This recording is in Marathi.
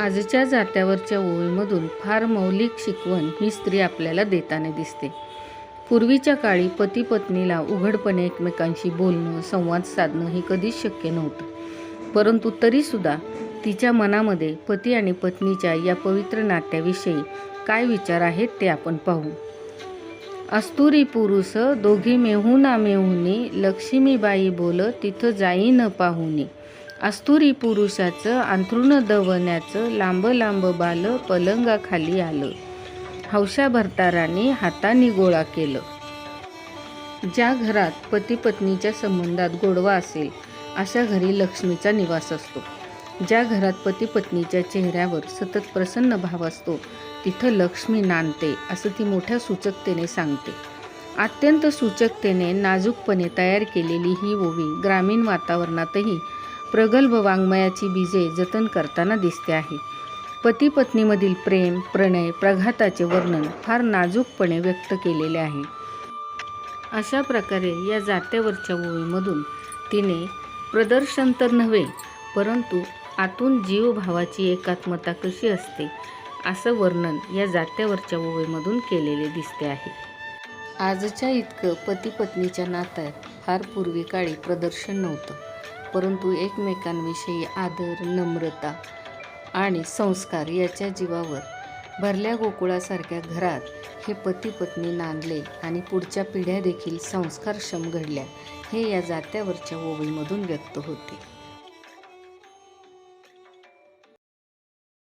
आजच्या जात्यावरच्या ओळीमधून फार मौलिक शिकवण ही स्त्री आपल्याला देताना दिसते. पूर्वीच्या काळी पती पत्नीला उघडपणे एकमेकांशी बोलणं संवाद साधणं हे कधीच शक्य नव्हतं. परंतु तरीसुद्धा तिच्या मनामध्ये पती आणि पत्नीच्या या पवित्र नाट्याविषयी काय विचार आहेत ते आपण पाहू. अस्तुरी पुरुष दोघी मेहुना मेहुनी लक्ष्मीबाई बोल तिथं जाई न पाहुनी. अस्तुरी पुरुषाचं अंथरुण दवण्याचं लांब लांब बाल पलंगाखाली आलं. हौशा भरताराने हाताने गोळा केलं. ज्या घरात पती पत्नीच्या संबंधात गोडवा असेल अशा घरी लक्ष्मीचा निवास असतो. ज्या घरात पती पत्नीच्या चेहऱ्यावर सतत प्रसन्न भाव असतो तिथं लक्ष्मी नांदते असं ती मोठ्या सूचकतेने सांगते. अत्यंत सूचकतेने नाजूकपणे तयार केलेली ही ओवी ग्रामीण वातावरणातही प्रगल्भ वाङ्मयाची बीजे जतन करताना दिसते आहे. पती पत्नीमधील प्रेम प्रणय प्रघाताचे वर्णन फार नाजूकपणे व्यक्त केलेले आहे. अशा प्रकारे या जात्यावरच्या ओळीमधून तिने प्रदर्शन तर नव्हे परंतु आतून जीवभावाची एकात्मता कशी असते असं वर्णन या जात्यावरच्या ओळीमधून केलेले दिसते आहे. आजच्या इतकं पती पत्नीच्या नात्यात फार पूर्वी काळी प्रदर्शन नव्हतं. परंतु एकमेकांविषयी आदर नम्रता आणि संस्कार याच्या जीवावर भरल्या गोकुळासारख्या घरात हे पती पत्नी नांदले आणि पुढच्या पिढ्या देखील संस्कारक्षम घडल्या हे या जात्यावरच्या ओवीमधून व्यक्त होते.